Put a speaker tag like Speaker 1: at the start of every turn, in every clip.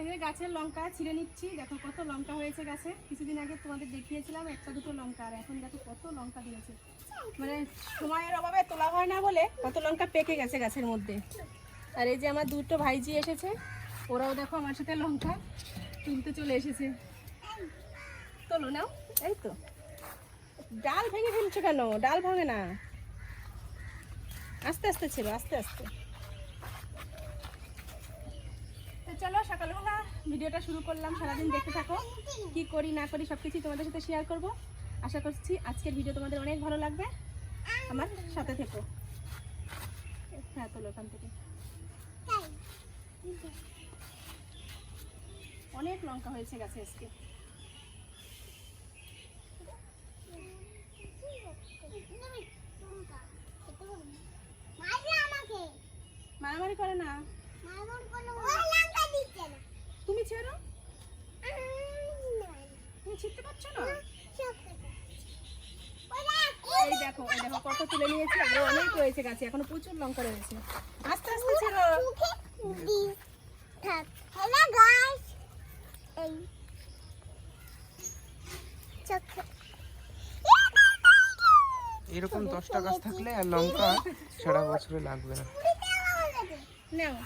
Speaker 1: এই গাছের লঙ্কা ছিঁড়ে নিচ্ছি। দেখো কত লঙ্কা হয়েছে গাছে। কিছুদিন আগে তোমাদের দেখিয়েছিলাম, একটা দুটো লঙ্কা, আর এখন দেখো কত লঙ্কা দিয়েছে। মানে সময়ের অভাবে তোলা হয় না বলে কত লঙ্কা পেকে গেছে গাছের মধ্যে। আর এই যে আমার দুটো ভাইজি এসেছে, ওরাও দেখো আমার সাথে লঙ্কা তুলতে চলে এসেছে। তোলো নাও, এই তো। ডাল ভেঙে ফেলছো কেন? ডাল ভাঙে না। আস্তে আস্তে ছিল আস্তে আস্তে তো চলো সকালবেলা ভিডিওটা শুরু করলাম সারাদিন দেখতে থাকো। কি করি না করি সব কিছুই তোমাদের সাথে শেয়ার করব। আশা করছি আজকের ভিডিও তোমাদের অনেক ভালো লাগবে। আমার সাথে থেকো। হ্যাঁ তোলো ওখান থেকে। অনেক লঙ্কা হয়েছে গাছে আজকে। মারামারি করে না। ছেড়ো ছিটতে পারছ না? এই দেখো এই দেখো কত তুলে নিয়েছি। আরও অনেক রয়েছে গাছে এখনও প্রচুর লঙ্কা রয়েছে। আস্তে আস্তে ছেড়ো.
Speaker 2: এই।
Speaker 3: এরকম দশটা গাছ থাকলে আর লঙ্কা সারা বছরে লাগবে না।
Speaker 1: নাও।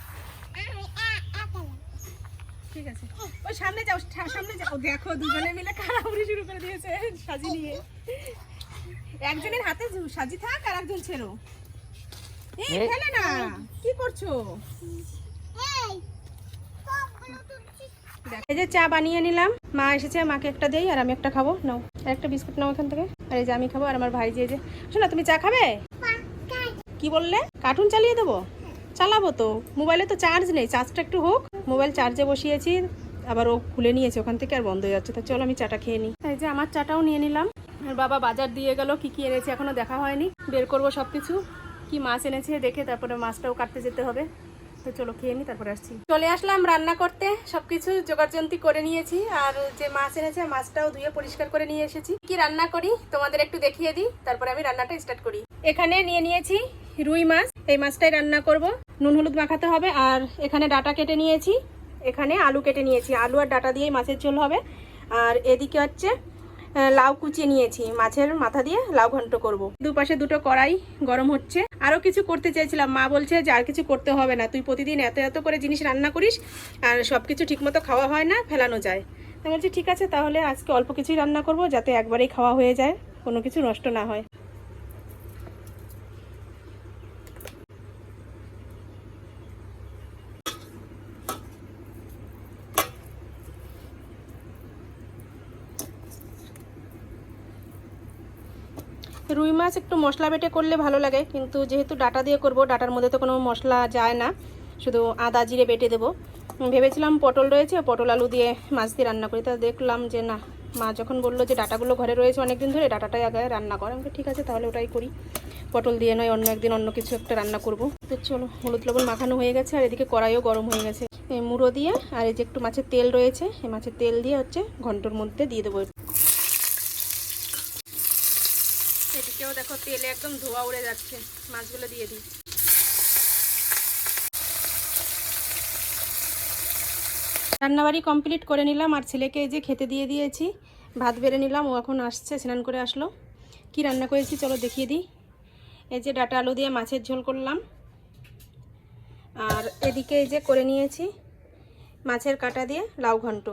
Speaker 1: ঠিক আছে। ওই সামনে যাও সামনে যাও। দেখো দুজনে মিলে কারাবুড়ি শুরু করে দিয়েছে সাজি নিয়ে। একজনের হাতে সাজি থাক আর একজন ছেড়ো। এই। না। কি করছ?
Speaker 2: এই সবগুলো তুলছিস
Speaker 1: দেখ- এই যে চা বানিয়ে নিলাম। মা এসেছে মাকে একটা দেই আর আমি একটা খাব। নাও আর একটা বিস্কুট নাও এখান থেকে। আর এই যে আমি খাব আর আমার ভাই যে যে শোনা তুমি চা খাবে? কি বললে? কার্টুন চালিয়ে দেবো? চালাবো তো। মোবাইলে তো চার্জ নেই চার্জটা একটু হোক। মোবাইল চার্জে বসিয়েছি, আবার ও খুলে নিয়েছে ওখান থেকে আর বন্ধ হয়ে যাচ্ছে। তা চলো আমি চাটা খেয়ে নিই। এই যে আমার চাটাও নিয়ে নিলাম। আর বাবা বাজার দিয়ে গেল, কি কি এনেছে এখনও দেখা হয়নি। বের করব সব কিছু কি মাছ এনেছে দেখে তারপরে মাছটাও কাটতে যেতে হবে। তো চলো খেয়ে নিই, তারপরে আসছি। চলে আসলাম রান্না করতে। সবকিছু জোগাড়যন্ত্রী করে নিয়েছি। আর যে মাছ এনেছে, মাছটাও ধুয়ে পরিষ্কার করে নিয়ে এসেছি। কি রান্না করি, তোমাদের একটু দেখিয়ে দিই। তারপরে আমি রান্নাটা স্টার্ট করি। এখানে নিয়ে নিয়েছি রুই মাছ। এই মাছটাই রান্না করব। নুন হলুদ মাখাতে হবে আর এখানে ডাটা কেটে নিয়েছি। এখানে আলু কেটে নিয়েছি। আলু আর ডাটা দিয়েই মাছের ঝোল হবে। আর এদিকে হচ্ছে লাউ কুচিয়ে নিয়েছি। মাছের মাথা দিয়ে লাউ ঘন্ট করব। দুপাশে দুটো কড়াই গরম হচ্ছে। আরও কিছু করতে চাইছিলাম মা বলছে যে আর কিছু করতে হবে না। তুই প্রতিদিন এত এত করে জিনিস রান্না করিস আর সব কিছু ঠিকমতো খাওয়া হয় না, ফেলানো যায়। আমি বলছি, ঠিক আছে, তাহলে আজকে অল্প কিছুই রান্না করব যাতে একবারেই খাওয়া হয়ে যায়। কোনো কিছু নষ্ট না হয়। মাছ একটু মশলা বেটে করলে ভালো লাগে, কিন্তু যেহেতু ডাটা দিয়ে করব, ডাটার মধ্যে তো কোনো মশলা যায় না, শুধু আদা জিরে বেটে দেবো। ভেবেছিলাম পটল রয়েছে, পটল আলু দিয়ে মাছ দিয়ে রান্না করি, তা দেখলাম যে না, মা যখন বলল যে ডাটাগুলো ঘরে রয়েছে অনেকদিন ধরে, ডাটাটাই আগে রান্না করে আমাকে ঠিক আছে, তাহলে ওটাই করি, পটল দিয়ে নয়, অন্য একদিন অন্য কিছু একটা রান্না করব। তো চলো, হলুদ লবণ মাখানো হয়ে গেছে, আর এদিকে কড়াইও গরম হয়ে গেছে। মুড়ো দিয়ে, আর এই যে একটু মাছের তেল রয়েছে, এই মাছের তেল দিয়ে হচ্ছে ঘন্টর মধ্যে দিয়ে দেবো। দেখো তেলে একদম ধোয়া উড়ে যাচ্ছে। মাছগুলো দিয়ে দিই। রান্নাবাড়ি কমপ্লিট করে নিলাম, আর ছেলেকে এই যে খেতে দিয়ে দিয়েছি। ভাত বেড়ে নিলাম, ও এখন আসছে, স্নান করে আসলো। কি রান্না করেছি চলো দেখিয়ে দিই। এই যে ডাটা আলু দিয়ে মাছের ঝোল করলাম। আর এদিকে এই যে করে নিয়েছি মাছের কাটা দিয়ে লাউ ঘন্ট।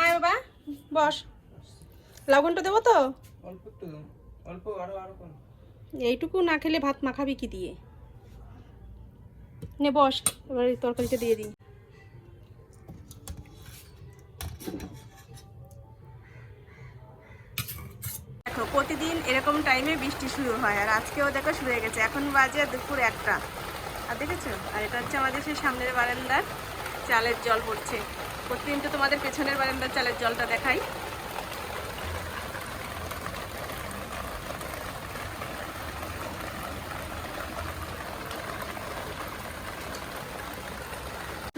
Speaker 1: আয় বাবা, বস। লাউ ঘন্ট দেবো তো?
Speaker 3: অল্প একটু অল্প আরও আরও
Speaker 1: এইটুকু না খেলে ভাত মাখাবি কি দিয়ে? নে বস এবার তরকারিটা দিয়ে দিই। দেখো প্রতিদিন এরকম টাইমে বৃষ্টি শুরু হয় আর আজকেও দেখো শুরু হয়ে গেছে। এখন বাজে দুপুর একটা। আর দেখেছ? আর এটা হচ্ছে আমাদের সেই সামনের বারান্দার চালের জল পড়ছে। প্রতিদিন তো তোমাদের পেছনের বারান্দার চালের জলটা দেখাই।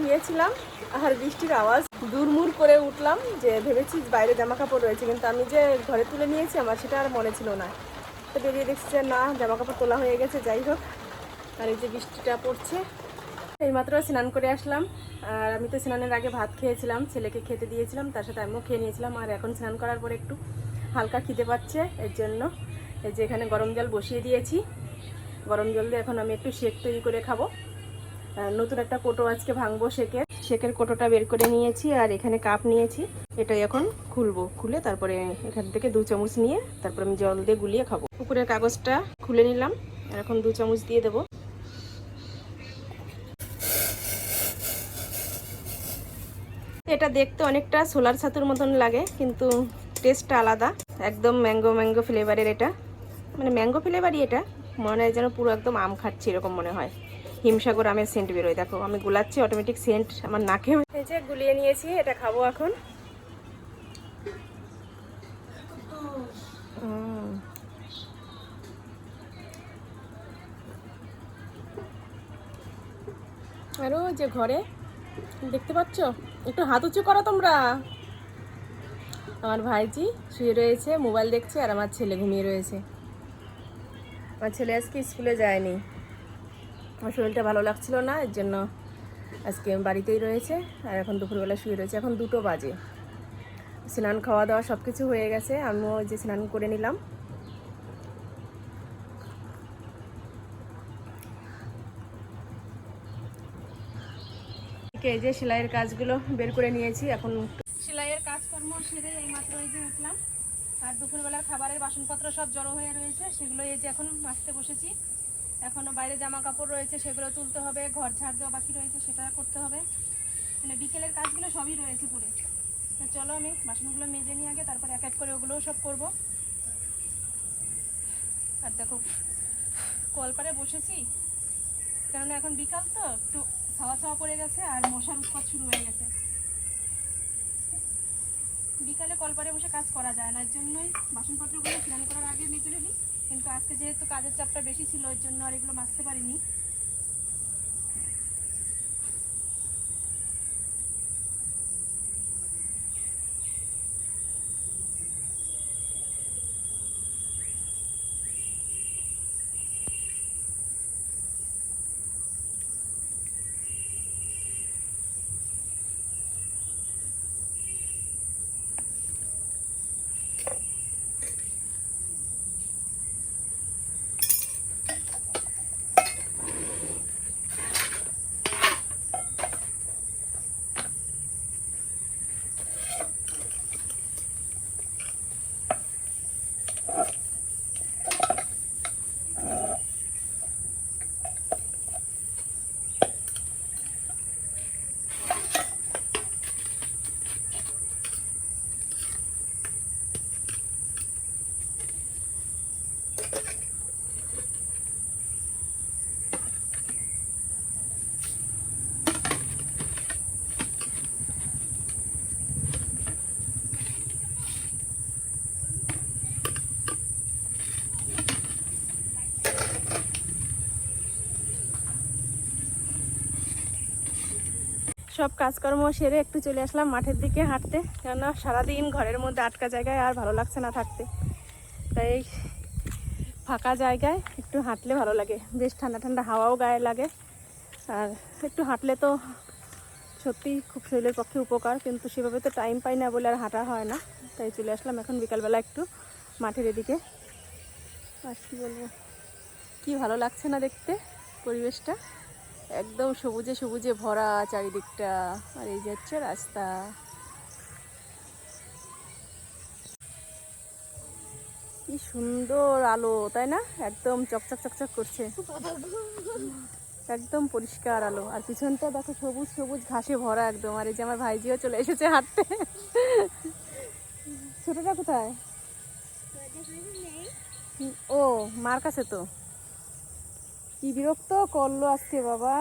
Speaker 1: শুয়েছিলাম আর বৃষ্টির আওয়াজ দুরমুর করে উঠলাম যে ভেবেছি বাইরে জামা কাপড় রয়েছে, কিন্তু আমি যে ঘরে তুলে নিয়েছি আমার সেটা আর মনে ছিল না। তো বেরিয়ে দেখছি যে না জামা কাপড় তোলা হয়ে গেছে, যাই হোক। আর এই যে বৃষ্টিটা পড়ছে এইমাত্র স্নান করে আসলাম। আর আমি তো স্নানের আগে ভাত খেয়েছিলাম, ছেলেকে খেতে দিয়েছিলাম, তার সাথে আমিও খেয়ে নিয়েছিলাম, আর এখন স্নান করার পরে একটু হালকা খিদে পাচ্ছে, এর জন্য এই যে এখানে গরম জল বসিয়ে দিয়েছি। গরম জল দিয়ে এখন আমি একটু শেক তৈরি করে খাব। নতুন একটা কোটো আজকে ভাঙবো শেকের। শেকের কোটোটা বের করে নিয়েছি আর এখানে কাপ নিয়েছি। এটাই এখন খুলবো। খুলে তারপরে এখান থেকে দু চামচ নিয়ে তারপর আমি জল দিয়ে গুলিয়ে খাব। উপরের কাগজটা খুলে নিলাম। আর এখন দু চামচ দিয়ে দেবো। এটা দেখতে অনেকটা সোলার ছাতুর মতন লাগে, কিন্তু টেস্টটা আলাদা। একদম ম্যাঙ্গো ম্যাঙ্গো ফ্লেভারের এটা। মানে ম্যাঙ্গো ফ্লেভারই এটা। মনে হয় যেন পুরো একদম আম খাচ্ছি এরকম মনে হয়। হিমসাগর আমের সেন্ট বেরোয়। দেখো, আমি গুলাচ্ছি অটোমেটিক সেন্ট আমার নাকে এই গুলিয়ে নিয়েছি, এটা খাব এখন। উম। আরও যে ঘরে, দেখতে পাচ্ছ? একটু হাত উঁচু করো তোমরা। আমার ভাইজি শুয়ে রয়েছে, মোবাইল দেখছে, আর আমার ছেলে ঘুমিয়ে রয়েছে। আমার ছেলে আজকে স্কুলে যায়নি। আমার শরীরটা ভালো লাগছিল না, এর জন্য আজকে বাড়িতেই রয়েছে, আর এখন দুপুরবেলা শুয়ে রয়েছে। এখন দুটো বাজে। স্নান খাওয়া দাওয়া সব কিছু হয়ে গেছে, আমিও যে স্নান করে নিলাম। এই যে সেলাইয়ের কাজগুলো বের করে নিয়েছি, এখন সেলাইয়ের কাজকর্ম সেরে এইমাত্র এই যে উঠলাম। আর দুপুরবেলার খাবারের বাসনপত্র সব জড়ো হয়ে রয়েছে, সেগুলো এই যে এখন মাজতে বসেছি। এখনও বাইরে জামা কাপড় রয়েছে, সেগুলো তুলতে হবে, ঘর ঝাড় দেওয়া বাকি রয়েছে, সেটা করতে হবে। মানে বিকেলের কাজগুলো সবই রয়েছে পুরে। তো চলো আমি বাসনগুলো মেজে নিয়ে আগে, তারপর এক এক করে ওগুলোও সব করব। আর দেখো, কলপারে বসেছি। কেননা এখন বিকাল তো, একটু ছাওয়া ছাওয়া পড়ে গেছে আর মশার উৎপাত শুরু হয়ে গেছে। বিকালে কলপারে বসে কাজ করা যায় না, এর জন্যই বাসনপত্রগুলো স্নান করার আগে মেজে ফেলি। কিন্তু আজকে যেহেতু কাজের চাপটা বেশি ছিল ওই জন্য আর এগুলো মাজতে পারিনি। সব কাজকর্ম সেরে একটু চলে আসলাম মাঠের দিকে হাঁটতে। কেননা সারাদিন ঘরের মধ্যে আটকা জায়গায় আর ভালো লাগছে না থাকতে। তাই ফাঁকা জায়গায় একটু হাঁটলে ভালো লাগে। বেশ ঠান্ডা ঠান্ডা হাওয়াও গায়ে লাগে। আর একটু হাঁটলে তো সত্যি খুব শরীরের পক্ষে উপকার, কিন্তু সেভাবে তো টাইম পাই না বলে আর হাঁটা হয় না। তাই চলে আসলাম এখন বিকালবেলা একটু মাঠের এদিকে। আর কী বলব? কী ভালো লাগছে না দেখতে পরিবেশটা? একদম সবুজে সবুজে ভরা চারিদিকটা। আর এই যে হচ্ছে রাস্তা। কি সুন্দর আলো, তাই না? একদম চকচক চকচক করছে। একদম পরিষ্কার আলো। আর পিছনটা দেখো সবুজ সবুজ, ঘাসে ভরা একদম। আর এই যে আমার ভাইজিও চলে এসেছে হাঁটতে। ছোটটা কোথায়? ও, মার কাছে তো। কি বিরক্ত করল আজকে বাবা?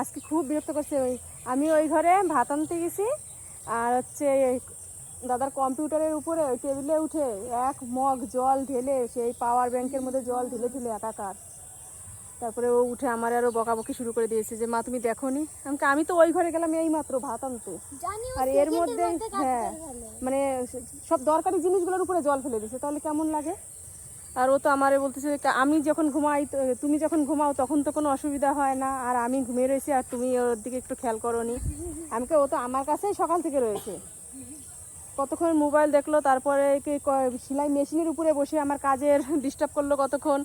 Speaker 1: আজকে খুব বিরক্ত করছে ওই আমি ওই ঘরে ভাত আনতে গেছি আর হচ্ছে দাদার কম্পিউটারের উপরে ওই টেবিলে উঠে এক মগ জল ঢেলে সেই পাওয়ার ব্যাংকের মধ্যে জল ঢেলে ঢেলে একাকার। তারপরে ও উঠে আমার আরও বকাবকি শুরু করে দিয়েছে যে মা তুমি দেখোনি? আমি আমি তো ওই ঘরে গেলাম এই মাত্র ভাত আনতে। আর এর মধ্যে হ্যাঁ মানে সব দরকারি জিনিসগুলোর উপরে জল ফেলে দিয়েছে তাহলে কেমন লাগে? আর ও তো আমারে বলতেছে আমি যখন ঘুমাই তুমি যখন ঘুমাও তখন তো কোনো অসুবিধা হয় না। আর আমি ঘুমিয়ে রয়েছি আর তুমি ওর দিকে একটু খেয়াল করো নি আমি কে, ও তো আমার কাছেই সকাল থেকে রয়েছে। কতক্ষণ মোবাইল দেখল তারপরে সেলাই মেশিনের উপরে বসে আমার কাজের ডিস্টার্ব করল কতক্ষণ।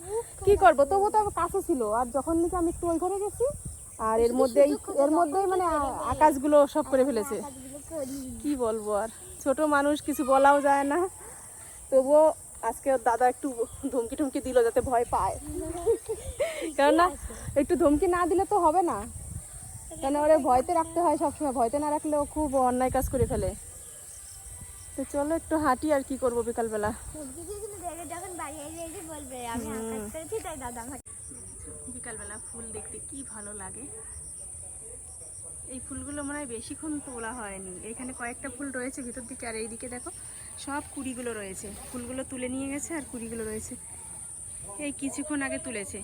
Speaker 1: কি করব? তবু তো কাছে ছিল। আর যখন নাকি আমি একটু ওই ঘরে গেছি আর এর মধ্যেই এর মধ্যেই মানে আকাশগুলো সব করে ফেলেছে। কি বলব আর? ছোট মানুষ কিছু বলাও যায় না। তবুও আজকে ওর দাদা একটু ধমকি টমকি দিল যাতে ভয় পায়। কেননা, একটু ধমকি না দিলে তো হবে না। কেন ওরে ভয়তে রাখতে হয় সবসময়। ভয়তে না রাখলে ও খুব অন্যায় কাজ করে ফেলে। তো চলো একটু হাঁটি আর কি করব বিকালবেলা। বিকালবেলা ফুল দেখতে কি ভালো লাগে। এই ফুলগুলো মনে হয় বেশিক্ষণ তোলা হয়নি। এখানে কয়েকটা ফুল রয়েছে ভিতর দিকে। আর এইদিকে দেখো সব কুড়িগুলো রয়েছে। ফুলগুলো তুলে নিয়ে গেছে আর কুড়িগুলো রয়েছে। এই কিছুক্ষণ আগে তুলেছে।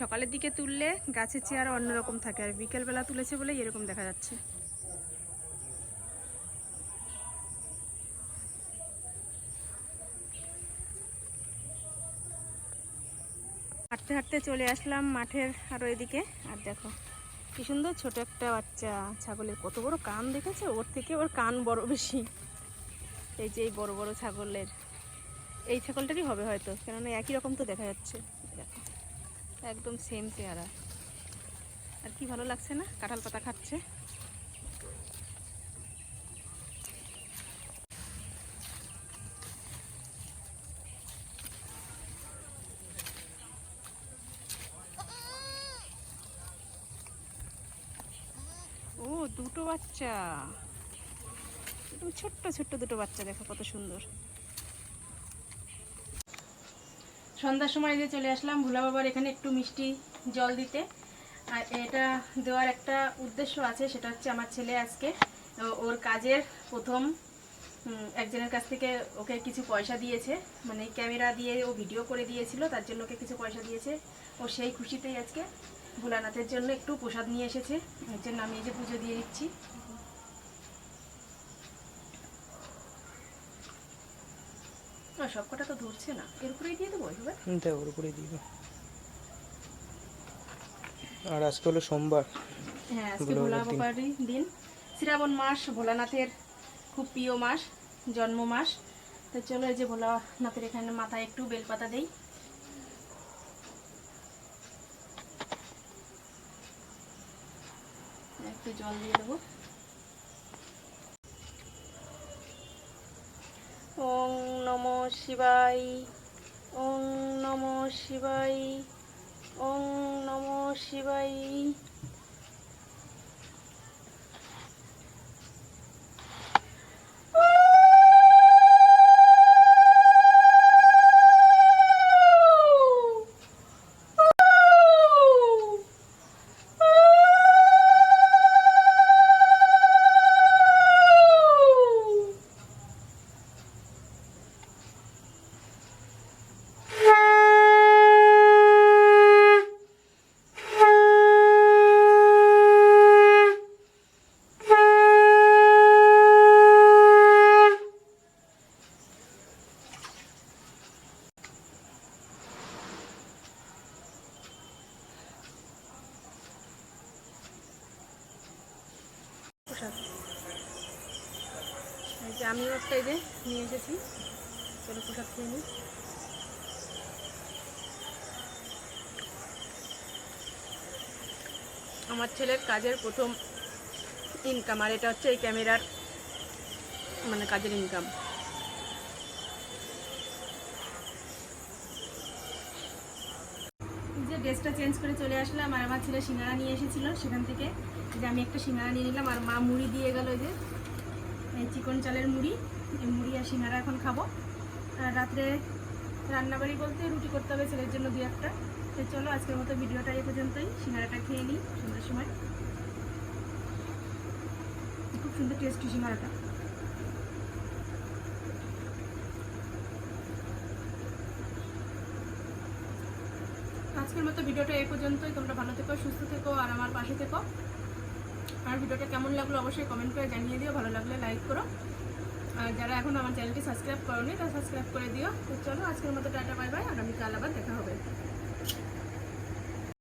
Speaker 1: সকালের দিকে তুললে গাছের চেয়ার অন্যরকম থাকে আর বিকেলবেলা তুলেছে বলে এরকম দেখা যাচ্ছে। হাঁটতে হাঁটতে চলে আসলাম মাঠের আর ওইদিকে আর দেখো, কি সুন্দর ছোট একটা বাচ্চা, ছাগলের কত বড় কান দেখেছে? ওর থেকে ওর কান বড় বেশি। এই যে এই বড় বড় ছাগলের, এই ছাগলটারই হবে হয়তো, কেননা একই রকম তো দেখা যাচ্ছে। একদম সেম চেহারা। আর কি ভালো লাগছে না? কাঁঠাল পাতা খাচ্ছে। ও, দুটো বাচ্চা। একদম ছোট্ট ছোট্ট দুটো বাচ্চা দেখো কত সুন্দর। সন্ধ্যার সময় যে চলে আসলাম, ভোলা বাবার এখানে একটু মিষ্টি জল দিতে। আর এটা দেওয়ার একটা উদ্দেশ্য আছে, সেটা হচ্ছে আমার ছেলে আজকে ওর কাজের প্রথম একজনের কাছ থেকে ওকে কিছু পয়সা দিয়েছে। মানে ক্যামেরা দিয়ে ও ভিডিও করে দিয়েছিল, তার জন্য ওকে কিছু পয়সা দিয়েছে। ও সেই খুশিতেই আজকে ভোলানাথের জন্য একটু প্রসাদ নিয়ে এসেছে। এর জন্য আমি এই যে পুজো দিয়ে দিচ্ছি। ও, সব কটা তো ধরছে না। এর উপরেই দিয়ে দেবো এভাবে
Speaker 3: দেখ ওর উপরে দিবে আর আজকে হলো সোমবার।
Speaker 1: হ্যাঁ আজকে
Speaker 3: ভোলা।
Speaker 1: বাবারই দিন। শ্রাবণ মাস ভোলানাথের খুব প্রিয় মাস জন্ম মাস। তো চলো এই যে ভোলানাথের এখানে মাথায় একটু বেলপাতা দেই। একটু জল দিয়ে দেবো। ওং নম শিবাই ওং নম শিবাই ওং নম শিবাই প্রসাদ এই যে আমিও একটা এই যে নিয়ে এসেছি চলো প্রসাদ খেয়ে নিই আমার ছেলের কাজের প্রথম ইনকাম আর এটা হচ্ছে এই ক্যামেরার মানে কাজের ইনকাম যে ড্রেসটা চেঞ্জ করে চলে আসলাম, আর আমার ছেলে সিঙ্গারা নিয়ে এসেছিল সেখান থেকে। যে আমি একটা সিঙ্গারা নিয়ে নিলাম, আর মা মুড়ি দিয়ে গেল যে, এই চিকন চালের মুড়ি, এই মুড়ি আর সিঙ্গারা এখন খাব। আর রাত্রে রান্নাবাড়ি বলতে রুটি করতে হবে ছেলের জন্য দু একটা। তো চলো আজকের মতো ভিডিওটা এই পর্যন্তই। সিঙ্গারাটা খেয়ে নিই, সন্ধ্যার সময়। খুব সুন্দর টেস্টি সিঙ্গারাটা। আজকের মতো ভিডিওটা এই পর্যন্তই। তোমরা ভালো থেকো, সুস্থ থেকো, আর আমার পাশে থেকো। আর ভিডিওটা কেমন লাগল অবশ্যই কমেন্ট করে জানিয়ে দিও। ভালো লাগলে লাইক করো। আর যারা এখন আমার চ্যানেলটি সাবস্ক্রাইব করোনি, তারা সাবস্ক্রাইব করে দিও। তো চলো আজকের মতো টাটা বাই বাই আগামীকাল আবার দেখা হবে।